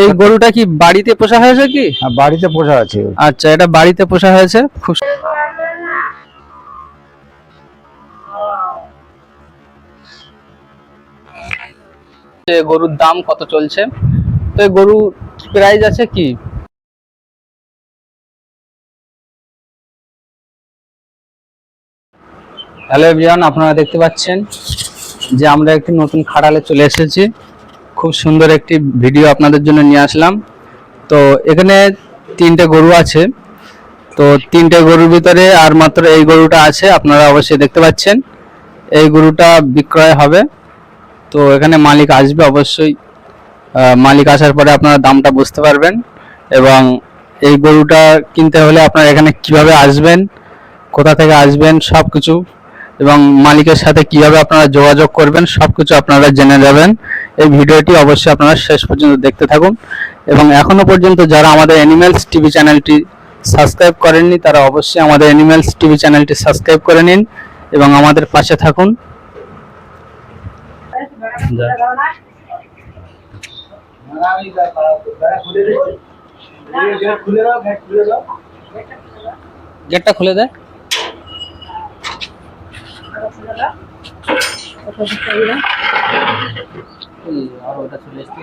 এই গরুটা কি বাড়িতে পোষা হয়েছে কি? হ্যাঁ, বাড়িতে পোষা আছে। আচ্ছা এটা বাড়িতে পোষা হয়েছে? খুব গরুর দাম কত চলছে? তো এই গরু প্রাইস আছে কি? হ্যালো এভরিওয়ান আপনারা দেখতে পাচ্ছেন যে আমরা একটি নতুন খাড়ালে চলে এসেছি। খুব সুন্দর একটি ভিডিও আপনাদের জন্য নিয়ে আসলাম। তো এখানে তিনটে গরু আছে। তো তিনটে গরুর ভিতরে আর মাত্র এই গরুটা আছে, আপনারা অবশ্যই দেখতে পাচ্ছেন। এই গরুটা বিক্রয় হবে। তো এখানে মালিক আসবে অবশ্যই। মালিক আসার পরে আপনারা দামটা বুঝতে পারবেন এবং এই গরুটা কিনতে হলে আপনারা এখানে কীভাবে আসবেন, কোথা থেকে আসবেন সব কিছু এবং মালিকের সাথে কীভাবে আপনারা যোগাযোগ করবেন সব কিছু আপনারা জেনে যাবেন এই ভিডিওটি অবশ্যই আপনারা শেষ পর্যন্ত দেখতে থাকুন। এবং এখনও পর্যন্ত যারা আমাদের অ্যানিমেলস টিভি চ্যানেলটি সাবস্ক্রাইব করেননি তারা অবশ্যই আমাদের অ্যানিমেলস টিভি চ্যানেলটি সাবস্ক্রাইব করে নিন এবং আমাদের পাশে থাকুন। গেটটা খুলে দেয় এই, আর ওটা চলে এসেছে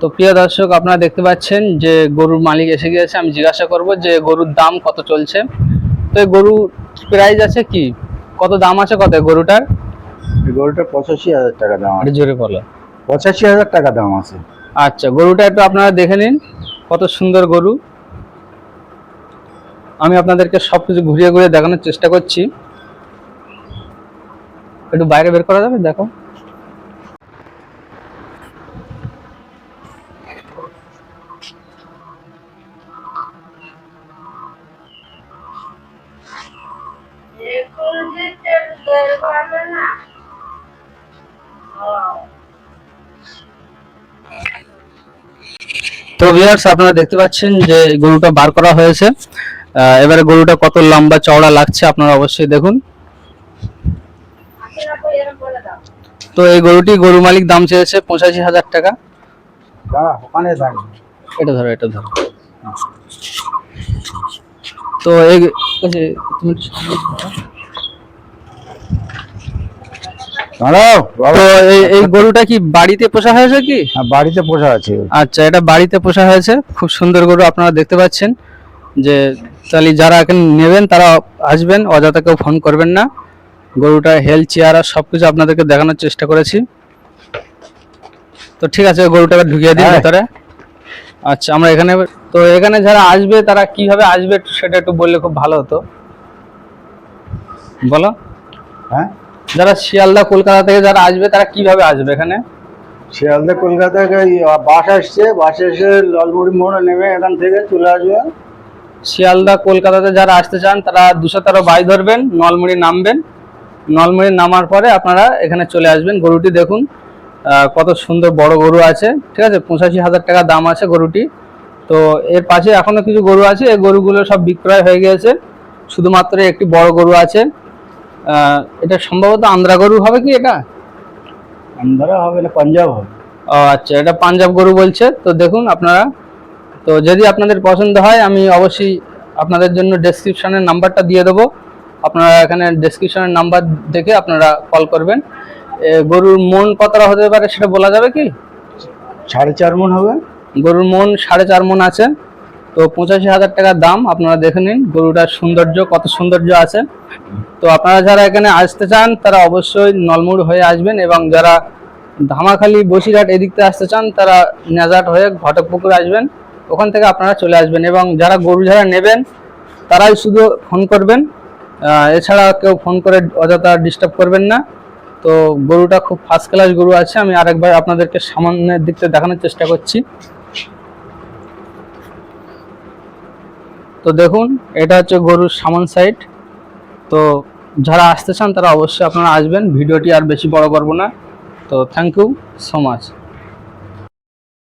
তো প্রিয় দর্শক আপনারা দেখতে পাচ্ছেন যে গরুর মালিক এসে গিয়েছে। আমি জিজ্ঞাসা করব যে গরুর দাম কত চলছে? তো এই গরু প্রাইস আছে কি? কত দাম আছে কত গরুটার? এই গরুটা পঁচাশি হাজার টাকা দাম জোরে বলো। পঁচাশি হাজার টাকা দাম আছে। আচ্ছা গরুটা একটু আপনারা দেখে নিন কত সুন্দর গরু। আমি আপনাদেরকে সব কিছু ঘুরিয়ে ঘুরিয়ে দেখানোর চেষ্টা করছি। একটু বাইরে বের করা যাবে দেখো। তো ভিউয়ার্স আপনারা দেখতে পাচ্ছেন যে গরুটা বার করা হয়েছে। এবারে গরুটা কত লম্বা চওড়া লাগছে আপনারা অবশ্যই দেখুন। তো এই গরুটি গরু মালিক দাম চেয়েছে পঁচাশি হাজার টাকা। এটা ধরো এটা ধরো। তো এই তুমি একটু সামনে আসো। দাঁড়াও বাবা তো এই গরুটা কি বাড়িতে পোষা হয়েছে কি? হ্যাঁ, বাড়িতে পোষা আছে। আচ্ছা এটা বাড়িতে পোষা হয়েছে। খুব সুন্দর গরু আপনারা দেখতে পাচ্ছেন। যে তাহলে যারা এখন নেবেন তারা আসবেন কেউ ফোন করবেন না। গরুটা হেলথ চেয়ার আর সব কিছু আপনাদেরকে দেখানোর চেষ্টা করেছি। তো ঠিক আছে গরুটাকে ঢুকিয়ে দিন হ্যাঁ। ভেতরে। আচ্ছা আমরা এখানে তো এখানে যারা আসবে তারা কীভাবে আসবে সেটা একটু বললে খুব ভালো হতো। বলো। হ্যাঁ? যারা শিয়ালদা কলকাতা থেকে যারা আসবে তারা কীভাবে আসবে এখানে? শিয়ালদা কলকাতা থেকে বাস আসছে বাস এসে লালমুড়ি মোড়ে নেমে এখান থেকে চলে আসবে। শিয়ালদা কলকাতাতে যারা আসতে চান তারা দুশো তেরো বাই ধরবেন নলমুড়ি নামবেন। নলমুড়ি নামার পরে আপনারা এখানে চলে আসবেন গরুটি দেখুন কত সুন্দর বড় গরু আছে ঠিক আছে? পঁচাশি হাজার টাকা দাম আছে গরুটি। তো এর পাশে এখনও কিছু গরু আছে এই গরুগুলো সব বিক্রয় হয়ে গিয়েছে। শুধুমাত্র একটি বড় গরু আছে। এটা সম্ভবত আন্ধ্রা গরু হবে কি এটা? আন্ধ্রা হবে না পাঞ্জাব হবে। ও আচ্ছা এটা পাঞ্জাব গরু বলছে। তো দেখুন আপনারা তো যদি আপনাদের পছন্দ হয় আমি অবশ্যই আপনাদের জন্য ডেসক্রিপশনের নাম্বারটা দিয়ে দেবো। আপনারা এখানে ডেসক্রিপশনের নাম্বার দেখে আপনারা কল করবেন। গরুর মন কতটা হতে পারে সেটা বলা যাবে কি? সাড়ে চার মন হবে। গরুর মন সাড়ে চার মন আছে। তো পঁচাশি হাজার টাকার দাম আপনারা দেখে নিন, গরুটার সৌন্দর্য, কত সৌন্দর্য আছে। তো আপনারা যারা এখানে আসতে চান, তারা অবশ্যই নলমুড় হয়ে আসবেন এবং যারা ধামাখালি, বসিরহাট এদিক থেকে আসতে চান, তারা নেজাট হয়ে ঘটকপুকুর আসবেন। ওখান থেকে আপনারা চলে আসবেন এবং যারা গরু যারা নেবেন, তারাই শুধু ফোন করবেন। এছাড়া কেউ ফোন করে অযথা ডিস্টার্ব করবেন না। তো গরুটা খুব ফার্স্ট ক্লাস গরু আছে। আমি আরেকবার আপনাদেরকে সামান্যের দিক থেকে দেখানোর চেষ্টা করছি। তো দেখুন, এটা হচ্ছে গরুর সামান সাইট তো যারা আসতে চান, তারা অবশ্যই আপনারা আসবেন। ভিডিওটি আর বেশি বড় করব না। তো থ্যাংক ইউ সো মাচ